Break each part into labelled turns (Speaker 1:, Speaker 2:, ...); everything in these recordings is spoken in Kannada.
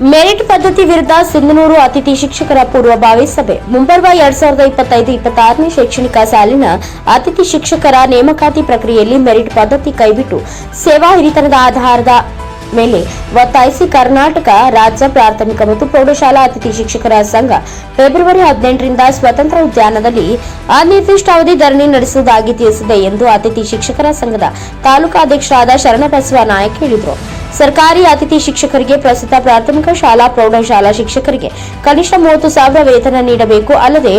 Speaker 1: ಮೆರಿಟ್ ಪದ್ಧತಿ ವಿರುದ್ಧ ಸಿಂಧನೂರು ಅತಿಥಿ ಶಿಕ್ಷಕರ ಪೂರ್ವಭಾವಿ ಸಭೆ. ಮುಂಬರುವ ಎರಡ್ ಸಾವಿರದ ಇಪ್ಪತ್ತೈದು, ಇಪ್ಪತ್ತಾರನೇ ಶೈಕ್ಷಣಿಕ ಸಾಲಿನ ಅತಿಥಿ ಶಿಕ್ಷಕರ ನೇಮಕಾತಿ ಪ್ರಕ್ರಿಯೆಯಲ್ಲಿ ಮೆರಿಟ್ ಪದ್ಧತಿ ಕೈಬಿಟ್ಟು ಸೇವಾ ಹಿರಿತನದ ಆಧಾರದ ಮೇಲೆ ಒತ್ತಾಯಿಸಿ ಕರ್ನಾಟಕ ರಾಜ್ಯ ಪ್ರಾಥಮಿಕ ಮತ್ತು ಪ್ರೌಢಶಾಲಾ ಅತಿಥಿ ಶಿಕ್ಷಕರ ಸಂಘ ಫೆಬ್ರವರಿ ಹದಿನೆಂಟರಿಂದ ಸ್ವತಂತ್ರ ಉದ್ಯಾನದಲ್ಲಿ ಅನಿರ್ದಿಷ್ಟಾವಧಿ ಧರಣಿ ನಡೆಸುವುದಾಗಿ ತಿಳಿಸಿದೆ ಎಂದು ಅತಿಥಿ ಶಿಕ್ಷಕರ ಸಂಘದ ತಾಲೂಕಾ ಅಧ್ಯಕ್ಷರಾದ ಶರಣಬಸವ ನಾಯಕ್ ಹೇಳಿದರು. ಸರ್ಕಾರಿ ಅತಿಥಿ ಶಿಕ್ಷಕರಿಗೆ ಪ್ರಸ್ತುತ ಪ್ರಾಥಮಿಕ ಶಾಲಾ, ಪ್ರೌಢಶಾಲಾ ಶಿಕ್ಷಕರಿಗೆ ಕನಿಷ್ಠ ಮೂವತ್ತು ಸಾವಿರ ವೇತನ ನೀಡಬೇಕು. ಅಲ್ಲದೆ,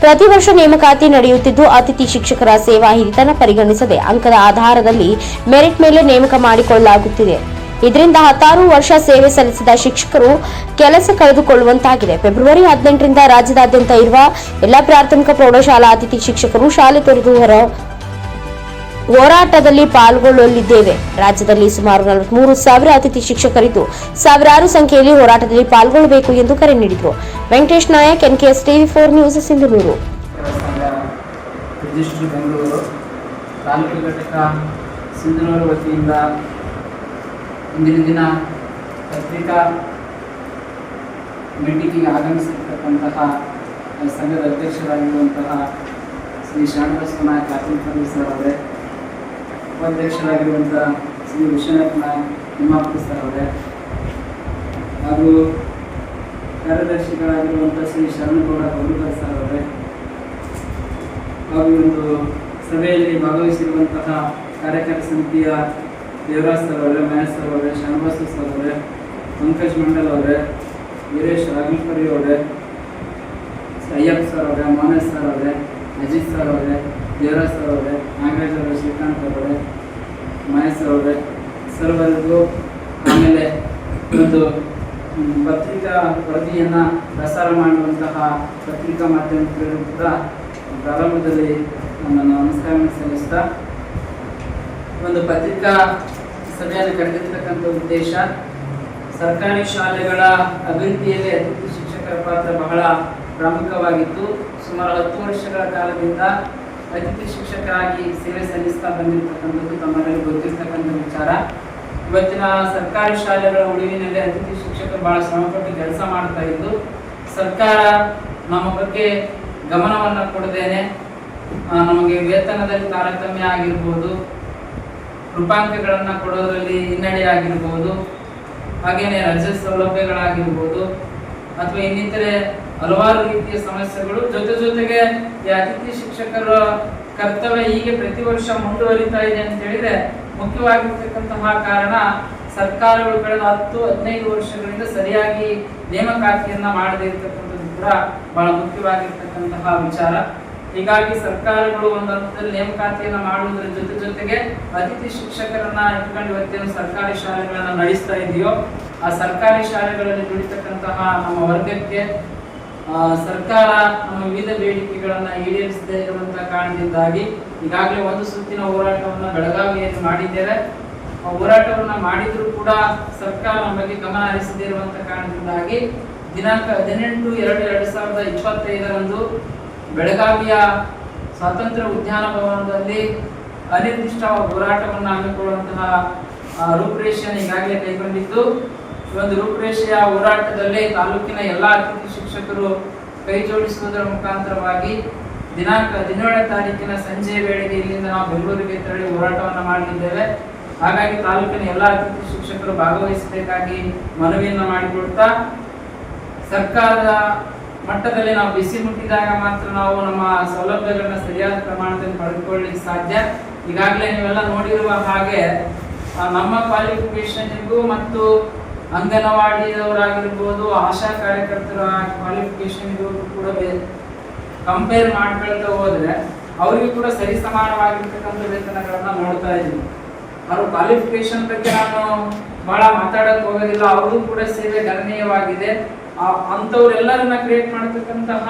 Speaker 1: ಪ್ರತಿ ವರ್ಷ ನೇಮಕಾತಿ ನಡೆಯುತ್ತಿದ್ದು ಅತಿಥಿ ಶಿಕ್ಷಕರ ಸೇವಾ ಹಿರಿತನ ಪರಿಗಣಿಸದೆ ಅಂಕದ ಆಧಾರದಲ್ಲಿ ಮೆರಿಟ್ ಮೇಲೆ ನೇಮಕ ಮಾಡಿಕೊಳ್ಳಲಾಗುತ್ತಿದೆ. ಇದರಿಂದ ಹತ್ತಾರು ವರ್ಷ ಸೇವೆ ಸಲ್ಲಿಸಿದ ಶಿಕ್ಷಕರು ಕೆಲಸ ಕಳೆದುಕೊಳ್ಳುವಂತಾಗಿದೆ. ಫೆಬ್ರವರಿ ಹದಿನೆಂಟರಿಂದ ರಾಜ್ಯದಾದ್ಯಂತ ಇರುವ ಎಲ್ಲಾ ಪ್ರಾಥಮಿಕ, ಪ್ರೌಢಶಾಲಾ ಅತಿಥಿ ಶಿಕ್ಷಕರು ಶಾಲೆ ತೊರೆದು ಹೊರ ಹೋರಾಟದಲ್ಲಿ ಪಾಲ್ಗೊಳ್ಳಲಿದ್ದೇವೆ. ರಾಜ್ಯದಲ್ಲಿ ಸುಮಾರು ನಲವತ್ಮೂರು ಸಾವಿರ ಅತಿಥಿ ಶಿಕ್ಷಕರಿದ್ದು, ಸಾವಿರಾರು ಸಂಖ್ಯೆಯಲ್ಲಿ ಹೋರಾಟದಲ್ಲಿ ಪಾಲ್ಗೊಳ್ಳಬೇಕು ಎಂದು ಕರೆ ನೀಡಿದರು. Venkatesh Nayak, NKS TV four news, Sindhanur.
Speaker 2: ವತಿಯಿಂದ ಇಂದಿನ ದಿನ ಪತ್ರಿಕಾ ಮೀಟಿಂಗಿಗೆ ಆಗಮಿಸಿರ್ತಕ್ಕಂತಹ ಸಂಘದ ಅಧ್ಯಕ್ಷರಾಗಿರುವಂತಹ ಶ್ರೀ ಶಾಣಬಸವ ನಾಯಕ್ ಸರ್ ಅವರೇ ಉಪಾಧ್ಯಕ್ಷರಾಗಿರುವಂತಹ ಶ್ರೀ ವಿಶ್ವನಾಥ್ ನಾಯಕ್ ನಿಮಾಪುರ ಸರ್ ಅವರೇ. ಹಾಗೂ ಕಾರ್ಯದರ್ಶಿಗಳಾಗಿರುವಂಥ ಶ್ರೀ ಶರಣಗೌಡ ಗೌರಿಕರ್ ಸರ್ ಅವರೇ. ಹಾಗೂ ಒಂದು ಸಭೆಯಲ್ಲಿ ಭಾಗವಹಿಸಿರುವಂತಹ ಕಾರ್ಯಕಾರಿ ಸಮಿತಿಯ ದೇವರಾಜ್ ಸರ್ ಅವರೇ, ಮಹೇಶ್ ಸರ್ ಅವರೇ ಶರಣಬಸು ಸರ್ ಅವರೇ, ಪಂಕಜ್ ಮಂಡಲ್ ಅವರೇ, ವೀರೇಶ್ ರಾಘೇಶ್ವರಿ ಅವರೇ, ಅಯ್ಯಪ್ಪ ಸರ್ ಅವರೇ ಮಾನೇಶ್ ಸರ್ ಅವರೇ, ಅಜಿತ್ ಸರ್ ಅವರೇ ದೇವರಾಜ್ ಸರ್ ಅವರೇ, ನಾಗರಾಜ್ ಅವರೇ, ಶ್ರೀಕಾಂತ್ ಅವರೇ, ಮಹೇಶ್ ಅವರೇ, ಸರ್ವರಿಗೂ ಆಮೇಲೆ ಒಂದು ಪತ್ರಿಕಾ ವರದಿಯನ್ನು ಪ್ರಸಾರ ಮಾಡುವಂತಹ ಪತ್ರಿಕಾ ಮಾಧ್ಯಮಿಕರಿಗೂ ಕೂಡ ಪ್ರಾರಂಭದಲ್ಲಿ ನನ್ನ ನಮಸ್ಕಾರವನ್ನು ಸಲ್ಲಿಸ್ತಾ, ಒಂದು ಪತ್ರಿಕಾ ಸಭೆಯನ್ನು ಕರೆದಿರ್ತಕ್ಕಂಥ ಉದ್ದೇಶ, ಸರ್ಕಾರಿ ಶಾಲೆಗಳ ಅಭಿವೃದ್ಧಿಯಲ್ಲಿ ಅತಿಥಿ ಶಿಕ್ಷಕರ ಪಾತ್ರ ಬಹಳ ಪ್ರಮುಖವಾಗಿತ್ತು. ಸುಮಾರು ಹತ್ತು ವರ್ಷಗಳ ಕಾಲದಿಂದ ಅತಿಥಿ ಶಿಕ್ಷಕರಾಗಿ ಸೇವೆ ಸಲ್ಲಿಸ್ತಾ ಬಂದಿರತಕ್ಕಂಥದ್ದು ತಮ್ಮಲ್ಲಿ ಗೊತ್ತಿರ್ತಕ್ಕಂಥ ವಿಚಾರ. ಇವತ್ತಿನ ಸರ್ಕಾರಿ ಶಾಲೆಗಳ ಉಳಿವಿನಲ್ಲಿ ಅತಿಥಿ ಶಿಕ್ಷಕರು ಬಹಳ ಶ್ರಮಪಟ್ಟು ಕೆಲಸ ಮಾಡ್ತಾ ಇದ್ದು, ಸರ್ಕಾರ ನಮ್ಮ ಬಗ್ಗೆ ಗಮನವನ್ನು ಕೊಡದೇನೆ. ನಮಗೆ ವೇತನದಲ್ಲಿ ತಾರತಮ್ಯ ಆಗಿರ್ಬೋದು ರೂಪಾಂಕಗಳನ್ನು ಕೊಡೋದರಲ್ಲಿ ಹಿನ್ನಡೆ ಆಗಿರ್ಬೋದು ಹಾಗೆಯೇ ರಜೆ ಸೌಲಭ್ಯಗಳಾಗಿರ್ಬೋದು, ಅಥವಾ ಇನ್ನಿತರೆ ಹಲವಾರು ರೀತಿಯ ಸಮಸ್ಯೆಗಳು. ಜೊತೆ ಜೊತೆಗೆ ಈ ಅತಿಥಿ ಶಿಕ್ಷಕರ ಕರ್ತವ್ಯ ಹೀಗೆ ಪ್ರತಿ ವರ್ಷ ಮುಂದುವರಿತಾ ಇದೆ ಅಂತ ಹೇಳಿದ್ರೆ ಮುಖ್ಯವಾಗಿರ್ತಕ್ಕಂತಹ ಕಾರಣ ಸರ್ಕಾರಗಳು ಕಳೆದ ಹತ್ತು, ಹದಿನೈದು ವರ್ಷಗಳಿಂದ ಸರಿಯಾಗಿ ನೇಮಕಾತಿಯನ್ನ ಮಾಡದೇ ಇರತಕ್ಕಂಥದ್ದು ಕೂಡ ಬಹಳ ಮುಖ್ಯವಾಗಿರ್ತಕ್ಕಂತಹ ವಿಚಾರ. ಹೀಗಾಗಿ ಸರ್ಕಾರಗಳು ಒಂದು ಹಂತದಲ್ಲಿ ನೇಮಕಾತಿಯನ್ನ ಮಾಡುವುದರ ಜೊತೆ ಜೊತೆಗೆ ಅತಿಥಿ ಶಿಕ್ಷಕರನ್ನ ಇಟ್ಕೊಂಡು ಇವತ್ತೇನು ಸರ್ಕಾರಿ ಶಾಲೆಗಳನ್ನ ನಡೆಸ್ತಾ ಇದೆಯೋ, ಆ ಸರ್ಕಾರಿ ಶಾಲೆಗಳಲ್ಲಿ ದುಡಿತಕ್ಕಂತಹ ನಮ್ಮ ವರ್ಗಕ್ಕೆ ಸರ್ಕಾರ ನಮ್ಮ ವಿವಿಧ ಬೇಡಿಕೆಗಳನ್ನ ಈಡೇರಿಸದೇ ಇರುವಂತಹ ಕಾರಣದಿಂದಾಗಿ ಈಗಾಗಲೇ ಒಂದು ಸುತ್ತಿನ ಹೋರಾಟವನ್ನು ಬೆಳಗಾವಿಯಲ್ಲಿ ಮಾಡಿದ್ದೇವೆ ಆ ಹೋರಾಟವನ್ನ ಮಾಡಿದ್ರು ಕೂಡ ಸರ್ಕಾರ ಬಗ್ಗೆ ಗಮನ ಹರಿಸದೇ ಇರುವಂತಹ ಕಾರಣದಿಂದಾಗಿ ದಿನಾಂಕ ಹದಿನೆಂಟು ಎರಡು ಎರಡು ಸಾವಿರದ ಇಪ್ಪತ್ತೈದರಂದು ಬೆಳಗಾವಿಯ ಸ್ವಾತಂತ್ರ್ಯ ಉದ್ಯಾನ ಭವನದಲ್ಲಿ ಅನಿರ್ದಿಷ್ಟ ಹೋರಾಟವನ್ನು ಹಮ್ಮಿಕೊಳ್ಳುವಂತಹ ರೂಪುರೇಷೆಯನ್ನು ಈಗಾಗಲೇ ಕೈಗೊಂಡಿದ್ದು. ಈ ಒಂದು ರೂಪುರೇಷೆಯ ಹೋರಾಟದಲ್ಲಿ ತಾಲೂಕಿನ ಎಲ್ಲ ಅತಿಥಿ ಶಿಕ್ಷಕರು ಕೈ ಜೋಡಿಸುವುದರ ಮುಖಾಂತರವಾಗಿ ದಿನಾಂಕ ಹದಿನೇಳನೇ ತಾರೀಕಿನ ಸಂಜೆ ವೇಳೆಗೆ ಇಲ್ಲಿಂದ ನಾವು ಬೆಂಗಳೂರಿಗೆ ತೆರಳಿ ಹೋರಾಟವನ್ನು ಮಾಡಲಿದ್ದೇವೆ ಹಾಗಾಗಿ ತಾಲೂಕಿನ ಎಲ್ಲ ಅತಿಥಿ ಶಿಕ್ಷಕರು ಭಾಗವಹಿಸಬೇಕಾಗಿ ಮನವಿಯನ್ನು ಮಾಡಿಕೊಡ್ತಾ, ಸರ್ಕಾರದ ಮಟ್ಟದಲ್ಲಿ ನಾವು ಬಿಸಿ ಮುಟ್ಟಿದಾಗ ಮಾತ್ರ ನಾವು ನಮ್ಮ ಸೌಲಭ್ಯಗಳನ್ನ ಸರಿಯಾದ ಪ್ರಮಾಣದಲ್ಲಿ ಪಡೆದುಕೊಳ್ಳಲಿಕ್ಕೆ ಸಾಧ್ಯ. ಈಗಾಗಲೇ ನೀವೆಲ್ಲ ನೋಡಿರುವ ಹಾಗೆ ನಮ್ಮ ಕ್ವಾಲಿಫಿಕೇಶನ್ಗೂ ಮತ್ತು ಅಂಗನವಾಡಿಯವರಾಗಿರ್ಬೋದು, ಆಶಾ ಕಾರ್ಯಕರ್ತರ ಕ್ವಾಲಿಫಿಕೇಶನ್ಗೂ ಕೂಡ ಕಂಪೇರ್ ಮಾಡ್ಕೊಳ್ತಾ ಹೋದ್ರೆ ಅವರಿಗೂ ಕೂಡ ಸರಿ ಸಮಾನವಾಗಿರ್ತಕ್ಕಂಥ ವೇತನಗಳನ್ನ ನೋಡ್ತಾ ಇದ್ದೀನಿ. ಅವ್ರ ಕ್ವಾಲಿಫಿಕೇಶನ್ ಬಗ್ಗೆ ನಾನು ಬಹಳ ಮಾತಾಡಕ್ ಹೋಗೋದಿಲ್ಲ, ಅವ್ರಿಗೂ ಕೂಡ ಸೇವೆ ಗಣನೀಯವಾಗಿದೆ. ಅಂಥವ್ರೆಲ್ಲರನ್ನ ಕ್ರಿಯೇಟ್ ಮಾಡತಕ್ಕಂತಹ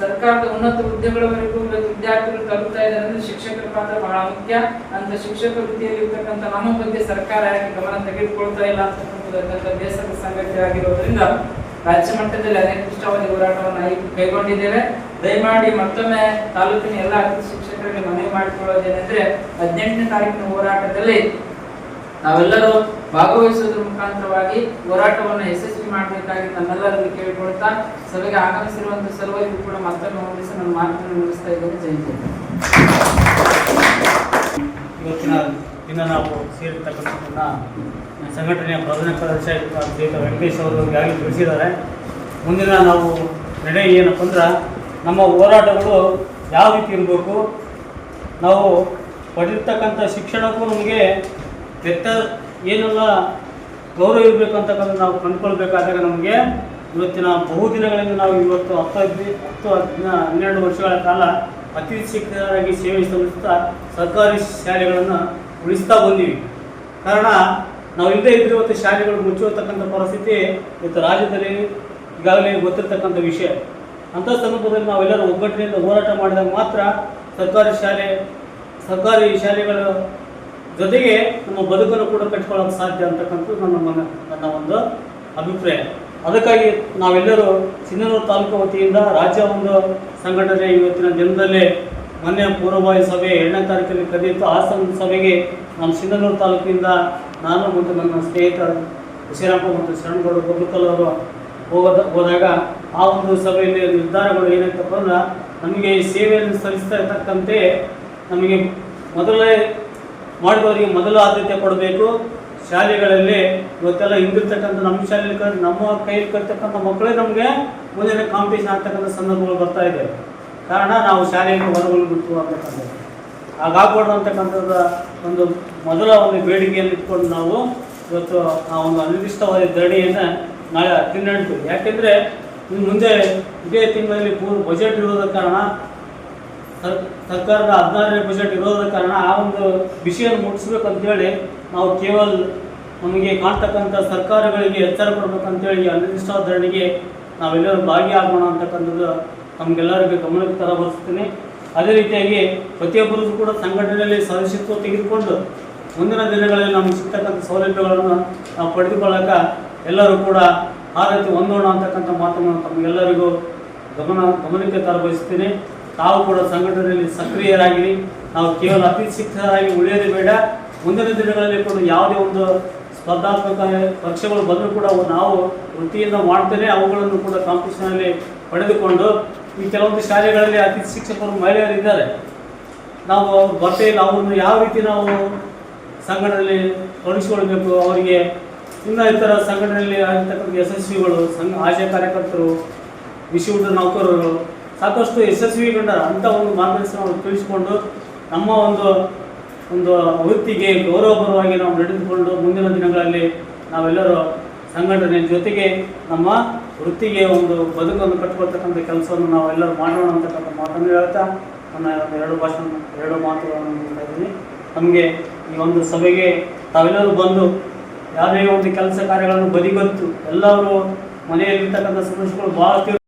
Speaker 2: ಸರ್ಕಾರದ ಉನ್ನತ ಹುದ್ದೆಗಳವರೆಗೂ ವಿದ್ಯಾರ್ಥಿಗಳು ತಲುಪ್ತಾ ಇದ್ದಾರೆ ಅಂದ್ರೆ ಶಿಕ್ಷಕರ ಪಾತ್ರ ಬಹಳ ಮುಖ್ಯ. ಅಂತ ಶಿಕ್ಷಕ ವೃತ್ತಿಯಲ್ಲಿ ಇರ್ತಕ್ಕಂಥ ನಮ್ಮ ಬಗ್ಗೆ ಸರ್ಕಾರ ಯಾಕೆ ಗಮನ ತೆಗೆದುಕೊಳ್ತಾ ಇಲ್ಲ ಅಂತಕ್ಕಂಥದ್ದು ಬೇಸರದ ಸಂಗತಿ ಆಗಿರೋದ್ರಿಂದ ರಾಜ್ಯ ಮಟ್ಟದಲ್ಲಿ ಅನಿರ್ದಿಷ್ಟಾವಧಿ ಹೋರಾಟವನ್ನು ಕೈಗೊಂಡಿದ್ದೇವೆ. ದಯಮಾಡಿ ಮತ್ತೊಮ್ಮೆ ತಾಲೂಕಿನ ಎಲ್ಲ ಅತಿಥಿ ಶಿಕ್ಷಕರಿಗೆ ಮನವಿ ಮಾಡಿಕೊಳ್ಳೋದೇನೆಂದ್ರೆ ಹದಿನೆಂಟನೇ ತಾರೀಕಿನ ಹೋರಾಟದಲ್ಲಿ ನಾವೆಲ್ಲರೂ ಭಾಗವಹಿಸುವುದರ ಮುಖಾಂತರವಾಗಿ ಹೋರಾಟವನ್ನು ಯಶಸ್ವಿ ಮಾಡಬೇಕಾಗಿ ನಮ್ಮೆಲ್ಲರನ್ನು ಕೇಳಿಕೊಳ್ತಾ ಸಭೆಗೆ ಆಗಮಿಸಿರುವಂತಹ ಸಲುವಾಗಿ ಕೂಡ ಮತ್ತೊಮ್ಮೆ ಹೊಂದಿಸಿ ನನ್ನ ಮಾತನ್ನು ಮುಗಿಸ್ತಾ ಇದ್ದೇನೆ. ಜೈ ಜೈ
Speaker 3: ಇವತ್ತಿನ ದಿನ ನಾವು ಸೇರಿರ್ತಕ್ಕಂಥ ಸಂಘಟನೆಯ ಪ್ರಧಾನ ಕಾರ್ಯದರ್ಶಿ ವೆಂಕಟೇಶ್ ಅವರು ಈಗಾಗಲೇ ತಿಳಿಸಿದ್ದಾರೆ. ಮುಂದಿನ ನಾವು ನಡೆಯ ಏನಪ್ಪ ಅಂದ್ರೆ ನಮ್ಮ ಹೋರಾಟಗಳು ಯಾವ ರೀತಿ ಇರಬೇಕು, ನಾವು ಪಡೆದಿರ್ತಕ್ಕಂಥ ಶಿಕ್ಷಣಕ್ಕೂ ನಮಗೆ ವ್ಯತ್ಯ ಏನೆಲ್ಲ ಗೌರವ ಇರಬೇಕು ಅಂತಕ್ಕಂಥ ನಾವು ಕಂಡುಕೊಳ್ಬೇಕಾದಾಗ ನಮಗೆ ಇವತ್ತಿನ ಬಹುದಿನಗಳಿಂದ ನಾವು ಇವತ್ತು ಹತ್ತು ಹದಿನೈದು, ಹತ್ತು ಹದಿನ, ಹನ್ನೆರಡು ವರ್ಷಗಳ ಕಾಲ ಅತಿಥಿ ಶಿಕ್ಷಕರಾಗಿ ಸೇವೆ ಸಲ್ಲಿಸ್ತಾ ಸರ್ಕಾರಿ ಶಾಲೆಗಳನ್ನು ಉಳಿಸ್ತಾ ಬಂದೀವಿ. ಕಾರಣ ನಾವು ಇಲ್ಲದೇ ಇದ್ದರೆ ಇವತ್ತು ಶಾಲೆಗಳು ಮುಚ್ಚುವತಕ್ಕಂಥ ಪರಿಸ್ಥಿತಿ ಇವತ್ತು ರಾಜ್ಯದಲ್ಲಿ ಈಗಾಗಲೇ ಗೊತ್ತಿರ್ತಕ್ಕಂಥ ವಿಷಯ. ಅಂಥ ಸಂದರ್ಭದಲ್ಲಿ ನಾವೆಲ್ಲರೂ ಒಗ್ಗಟ್ಟಿನಿಂದ ಹೋರಾಟ ಮಾಡಿದಾಗ ಮಾತ್ರ ಸರ್ಕಾರಿ ಶಾಲೆ, ಸರ್ಕಾರಿ ಶಾಲೆಗಳ ಜೊತೆಗೆ ನಮ್ಮ ಬದುಕನ್ನು ಕೂಡ ಕಟ್ಕೊಳ್ಳೋಕೆ ಸಾಧ್ಯ ಅಂತಕ್ಕಂಥದ್ದು ನನ್ನ ಮನ, ನನ್ನ ಒಂದು ಅಭಿಪ್ರಾಯ. ಅದಕ್ಕಾಗಿ ನಾವೆಲ್ಲರೂ ಸಿಂಧನೂರು ತಾಲೂಕು ವತಿಯಿಂದ ರಾಜ್ಯ ಒಂದು ಸಂಘಟನೆ ಇವತ್ತಿನ ದಿನದಲ್ಲೇ ಮೊನ್ನೆ ಪೂರ್ವಭಾವಿ ಸಭೆ ಎರಡನೇ ತಾರೀಕಲ್ಲಿ ಕರೆದಿತ್ತು. ಆ ಸಭೆಗೆ ನಮ್ಮ ಸಿಂಧನೂರು ತಾಲೂಕಿನಿಂದ ನಾನು ಮತ್ತು ನನ್ನ ಸ್ನೇಹಿತ ಶ್ರೀರಾಮಪ್ಪ ಮತ್ತು ಶರಣಗೌಡ ಗೊಬ್ಬಕಲ್ ಅವರು ಹೋಗೋದ, ಹೋದಾಗ ಆ ಒಂದು ಸಭೆಯಲ್ಲಿ ನಿರ್ಧಾರಗಳು ಏನಾಯ್ತಪ್ಪ ಅಂದ್ರೆ ನಮಗೆ ಸೇವೆಯನ್ನು ಸಲ್ಲಿಸ್ತಾ ಇರ್ತಕ್ಕಂತೆ ನಮಗೆ ಮೊದಲೇ ಮಾಡಿದವರಿಗೆ ಮೊದಲು ಆದ್ಯತೆ ಕೊಡಬೇಕು. ಶಾಲೆಗಳಲ್ಲಿ ಇವತ್ತೆಲ್ಲ ಹಿಂದಿರ್ತಕ್ಕಂಥ ನಮ್ಮ ಶಾಲೆಯಲ್ಲಿ ಕಲ್ ನಮ್ಮ ಕೈಯಲ್ಲಿ ಕಲ್ತಕ್ಕಂಥ ಮಕ್ಕಳೇ ನಮಗೆ ಮುಂದಿನ ಕಾಂಪಿಟೇಷನ್ ಆಗ್ತಕ್ಕಂಥ ಸಂದರ್ಭಗಳು ಬರ್ತಾ ಇದೆ. ಕಾರಣ ನಾವು ಶಾಲೆಯನ್ನು ಹೊರಗಳು ಬಿಟ್ಟು ಅಂತಕ್ಕಂಥದ್ದು ಹಾಗಾಗಬಾರ್ದು ಅಂತಕ್ಕಂಥದ್ದು ಒಂದು ಮೊದಲ ಒಂದು ಬೇಡಿಕೆಯನ್ನು ಇಟ್ಕೊಂಡು ನಾವು ಇವತ್ತು ಆ ಒಂದು ಅನಿರ್ದಿಷ್ಟವಾದ ಧರಣಿಯನ್ನು ನಾಳೆ ಹದಿನೆಂಟು ಯಾಕೆಂದರೆ ಇನ್ನು ಮುಂದೆ ಇದೇ ತಿಂಗಳಲ್ಲಿ ಪೂರ್ವ ಬಜೆಟ್ ಇರೋದ ಕಾರಣ ಸರ್ಕಾರದ ಹದಿನಾರನೇ ಬಜೆಟ್ ಇರೋದ ಕಾರಣ ಆ ಒಂದು ವಿಷಯವನ್ನು ಮುಟ್ಟಿಸ್ಬೇಕು ಅಂತೇಳಿ ನಾವು ಕೇವಲ ನಮಗೆ ಕಾಣ್ತಕ್ಕಂಥ ಸರ್ಕಾರಗಳಿಗೆ ಎಚ್ಚರ ಕೊಡ್ಬೇಕಂತೇಳಿ ಈ ಅನಿರ್ದಿಷ್ಟ ಧರಣಿಗೆ ನಾವೆಲ್ಲರೂ ಭಾಗಿಯಾಗೋಣ ಅಂತಕ್ಕಂಥದ್ದು ನಮಗೆಲ್ಲರಿಗೂ ಗಮನಕ್ಕೆ ತರಬರ್ಸ್ತೀನಿ ಅದೇ ರೀತಿಯಾಗಿ ಪ್ರತಿಯೊಬ್ಬರಿಗೂ ಕೂಡ ಸಂಘಟನೆಯಲ್ಲಿ ಸದಸ್ಯತ್ವ ತೆಗೆದುಕೊಂಡು ಮುಂದಿನ ದಿನಗಳಲ್ಲಿ ನಮಗೆ ಸಿಗ್ತಕ್ಕಂಥ ಸೌಲಭ್ಯಗಳನ್ನು ನಾವು ಪಡೆದುಕೊಳ್ಳಕ ಎಲ್ಲರೂ ಕೂಡ ಆ ರೀತಿ ಹೊಂದೋಣ ಅಂತಕ್ಕಂಥ ಮಾತನ್ನು ತಮಗೆಲ್ಲರಿಗೂ ಗಮನ ಗಮನಕ್ಕೆ ತರಬಯಸ್ತೀನಿ. ತಾವು ಕೂಡ ಸಂಘಟನೆಯಲ್ಲಿ ಸಕ್ರಿಯರಾಗಿರಿ. ನಾವು ಕೇವಲ ಅತಿ ಶಿಕ್ಷಕರಾಗಿ ಉಳಿಯೋದೇ ಬೇಡ. ಮುಂದಿನ ದಿನಗಳಲ್ಲಿ ಕೂಡ ಯಾವುದೇ ಒಂದು ಸ್ಪರ್ಧಾತ್ಮಕ ಪಕ್ಷಗಳು ಬಂದರೂ ಕೂಡ ನಾವು ವೃತ್ತಿಯಿಂದ ಮಾಡ್ತೇನೆ ಅವುಗಳನ್ನು ಕೂಡ ಕಾಂಪಿಟೇಷನಲ್ಲಿ ಪಡೆದುಕೊಂಡು ಈ ಕೆಲವೊಂದು ಶಾಲೆಗಳಲ್ಲಿ ಅತಿ ಶಿಕ್ಷಕರು ಮಹಿಳೆಯರಿದ್ದಾರೆ ನಾವು ಅವ್ರು ಬಟ್ಟೆ ಅವ್ರನ್ನ ಯಾವ ರೀತಿ ನಾವು ಸಂಘಟನೆಯಲ್ಲಿ ತೊಡಗಿಸಿಕೊಳ್ಬೇಕು? ಅವರಿಗೆ ಇನ್ನೂ ಇತರ ಸಂಘಟನೆಯಲ್ಲಿ ಆಗಿರ್ತಕ್ಕಂಥ ಯಶಸ್ವಿಗಳು, ಸಂಘ ಆಶಯ ಕಾರ್ಯಕರ್ತರು ವಿಶ್ವವಿದ್ಯ ನೌಕರರು ಸಾಕಷ್ಟು ಯಶಸ್ವಿಗೊಂಡ ಅಂಥ ಒಂದು ಮಾರ್ಗದರ್ಶನವನ್ನು ತಿಳಿಸಿಕೊಂಡು ನಮ್ಮ ಒಂದು ಒಂದು ವೃತ್ತಿಗೆ ಗೌರವಪರವಾಗಿ ನಾವು ನಡೆದುಕೊಂಡು ಮುಂದಿನ ದಿನಗಳಲ್ಲಿ ನಾವೆಲ್ಲರೂ ಸಂಘಟನೆ ಜೊತೆಗೆ ನಮ್ಮ ವೃತ್ತಿಗೆ ಒಂದು ಬದುಕನ್ನು ಕಟ್ಟಿಕೊಳ್ತಕ್ಕಂಥ ಕೆಲಸವನ್ನು ನಾವೆಲ್ಲರೂ ಮಾಡೋಣ ಅಂತಕ್ಕಂಥ ಮಾತನ್ನು ಹೇಳ್ತಾ ನನ್ನ ಎರಡು ಭಾಷಣ, ಎರಡು ಮಾತುಗಳನ್ನು ಇದ್ದೀನಿ. ನಮಗೆ ಈ ಒಂದು ಸಭೆಗೆ ತಾವೆಲ್ಲರೂ ಬಂದು ಯಾವುದೇ ಒಂದು ಕೆಲಸ ಕಾರ್ಯಗಳನ್ನು ಬದಿಗೊತ್ತು ಎಲ್ಲರೂ ಮನೆಯಲ್ಲಿರ್ತಕ್ಕಂಥ ಸಮಸ್ಯೆಗಳು ಭಾಳಷ್ಟು